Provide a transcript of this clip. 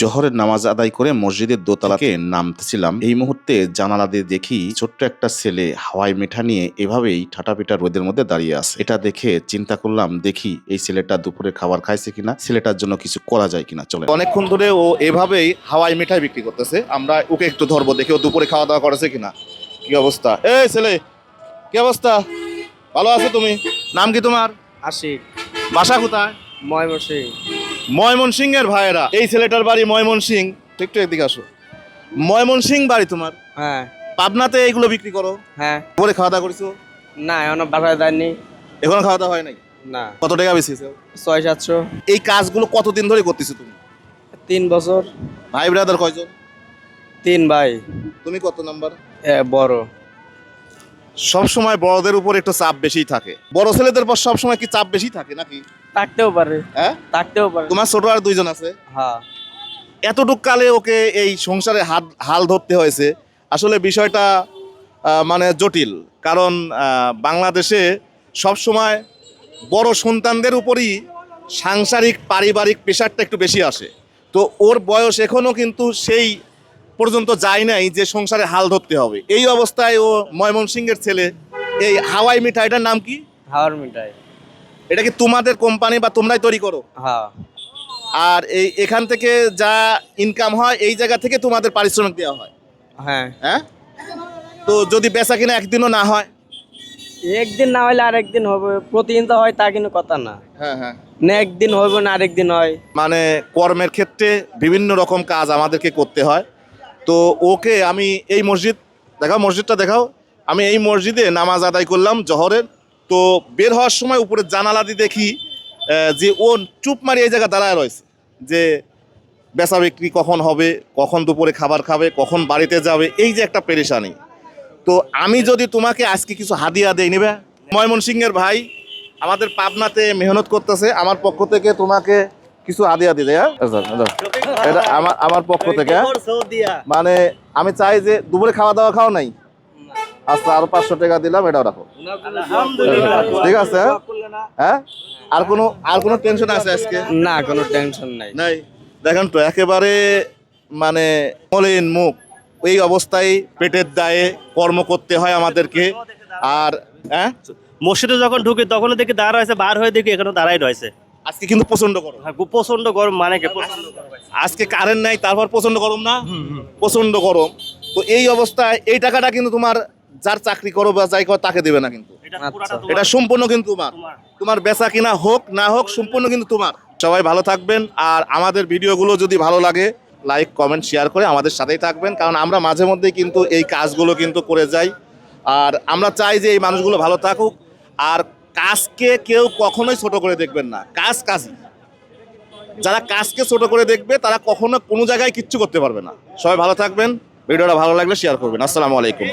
জোহরের নামাজ আদায় করে মসজিদের দোতলাকে নামতেছিলাম। এই মুহূর্তে জানালা দিয়ে দেখি ছোট্ট একটা ছেলে হাওয়াই মিঠা নিয়ে এভাবেই ঠাটাপিটা রোদের মধ্যে দাঁড়িয়ে আছে। এটা দেখে চিন্তা করলাম দেখি এই ছেলেটা দুপুরে খাবার খাইছে কিনা ছেলেটার জন্য কিছু করা যায় কিনা চলে অনেকক্ষণ ধরে ও এভাবেই হাওয়াই মিঠাই বিক্রি করতেছে। আমরা ওকে একটু ধরবো দেখি ও দুপুরে খাওয়া দাওয়া করেছে কিনা। কি অবস্থা? এই ছেলে কি অবস্থা? ভালো আছো তুমি? নাম কি তোমার? আশিক। বাসা কোথায়? ময়মনসিং ময়মনসিং এর ভাইয়েরা এই ছেলেটার বাড়ি ময়মনসিং একটু একদিকে আসো। ময়মনসিং বাড়ি তোমার? হ্যাঁ। পাবনাতে এইগুলো বিক্রি করো? হ্যাঁ। দুপুরে খাওয়া দাওয়া করেছ? না এখনও বাসায় দেয়নি এখনও খাওয়া দাওয়া হয় নাই? না। কত টাকা বেশি ছয় সাতশো এই কাজগুলো কতদিন ধরে করতেছো তুমি? তিন বছর। ভাই ব্রাদার কয়জন? তিন ভাই। তুমি কত নাম্বার বড়। সব সময় বড়দের উপর একটু চাপ বেশি থাকে। বড় ছেলেদের পর সব সময় কি চাপ বেশি থাকে নাকি? থাকতেও পারে। হ্যাঁ? থাকতেও পারে। তোমার ছোট আর দুইজন আছে? হ্যাঁ। এতটুক কালে ওকে এই সংসারে হাত হাল ধরতে হয়েছে। আসলে বিষয়টা মানে জটিল। কারণ বাংলাদেশে সব সময় বড় সন্তানদের উপরই সাংসারিক পারিবারিক প্রেশারটা একটু বেশি আসে। তো ওর বয়স এখনও কিন্তু সেই পর্যন্ত যায় নাই যে সংসারে হাল ধরতে হবে। এই অবস্থায় ও ময়মনসিংহের ছেলে এই হাওয়াই মিঠাইটার নাম কি? হাওয়ার মিঠাই। এটা কি তোমাদের কোম্পানি বা তোমরাই তৈরি করো? হ্যাঁ। আর এই এখান থেকে যা ইনকাম হয় এই জায়গা থেকে তোমাদের পারিশ্রমিক দেওয়া হয়। হ্যাঁ। হ্যাঁ? তো যদি বেচা কিনা একদিনও না হয়? একদিন না হলে আর একদিন হবে। প্রতিদিন তো হয় তা কিন্তু কথা না। হ্যাঁ হ্যাঁ। না একদিন হবে না আরেকদিন হয়। মানে কর্মের ক্ষেত্রে বিভিন্ন রকম কাজ আমাদেরকে করতে হয়। তো ওকে আমি এই মসজিদ দেখাও, মসজিদটা দেখাও। আমি এই মসজিদে নামাজ আদায় করলাম জহরের। তো বের হওয়ার সময় উপরে জানালা দিয়ে দেখি যে ও চুপ মারি এই জায়গা দাঁড়ায় রয়েছে। যে বেচা বিক্রি কখন হবে, কখন দুপুরে খাবার খাবে, কখন বাড়িতে যাবে, এই যে একটা পেরেশানি। তো আমি যদি তোমাকে আজকে কিছু হাদিয়া দেই, নেবে? ময়মনসিংহের ভাই আমাদের পাবনাতে মেহনত করতেছে। আমার পক্ষ থেকে তোমাকে কিছু হাদিয়া আদি হ্যাঁ আচ্ছা, আচ্ছা। এটা আমার আমার পক্ষ থেকে হ্যাঁ? মানে আমি চাই যে দুপুরে খাওয়া দাওয়া খাও নাই। আচ্ছা আরও পাঁচশো টাকা দিলাম এটাও রাখো। ঠিক আছে হ্যাঁ? হ্যাঁ? আর কোনো আর কোনো টেনশন আছে আজকে? না কোনো টেনশন নাই। নাই? দেখেন তো একেবারে মানে মলিন মুখ। এই অবস্থায় পেটের দায়ে কর্ম করতে হয় আমাদেরকে। আর হ্যাঁ? মসজিদে যখন ঢুকি তখন দেখি দাঁড়া হয়েছে বার হয়ে দেখি এখানে দাঁড়াই রয়েছে। আজকে কিন্তু প্রচণ্ড গরম। হ্যাঁ, প্রচণ্ড গরম মানে কি? আজকে কারেন্ট নাই তারপর প্রচণ্ড গরম না? প্রচণ্ড গরম। তো এই অবস্থায় এই টাকাটা কিন্তু তোমার যার চাকরি করো বা যাই করো তাকে দেবে না কিন্তু। এটা আচ্ছা। এটা সম্পূর্ণ কিন্তু তোমার। তোমার। তোমার বেচা কিনা হোক না হোক সম্পূর্ণ কিন্তু তোমার। সবাই ভালো থাকবেন। আর আমাদের ভিডিওগুলো যদি ভালো লাগে লাইক কমেন্ট শেয়ার করে আমাদের সাথেই থাকবেন। কারণ আমরা মাঝে মধ্যেই কিন্তু এই কাজগুলো কিন্তু করে যাই। আর আমরা চাই যে এই মানুষগুলো ভালো থাকুক। আর কাজকে কেউ কখনোই ছোট করে দেখবেন না। কাজ কাজই। যারা কাজকে ছোট করে দেখবে, তারা কখনো কোনো জায়গায় কিচ্ছু করতে পারবে না। সবাই ভালো থাকবেন, ভিডিওটা ভালো লাগলে শেয়ার করবেন। আসসালামু আলাইকুম।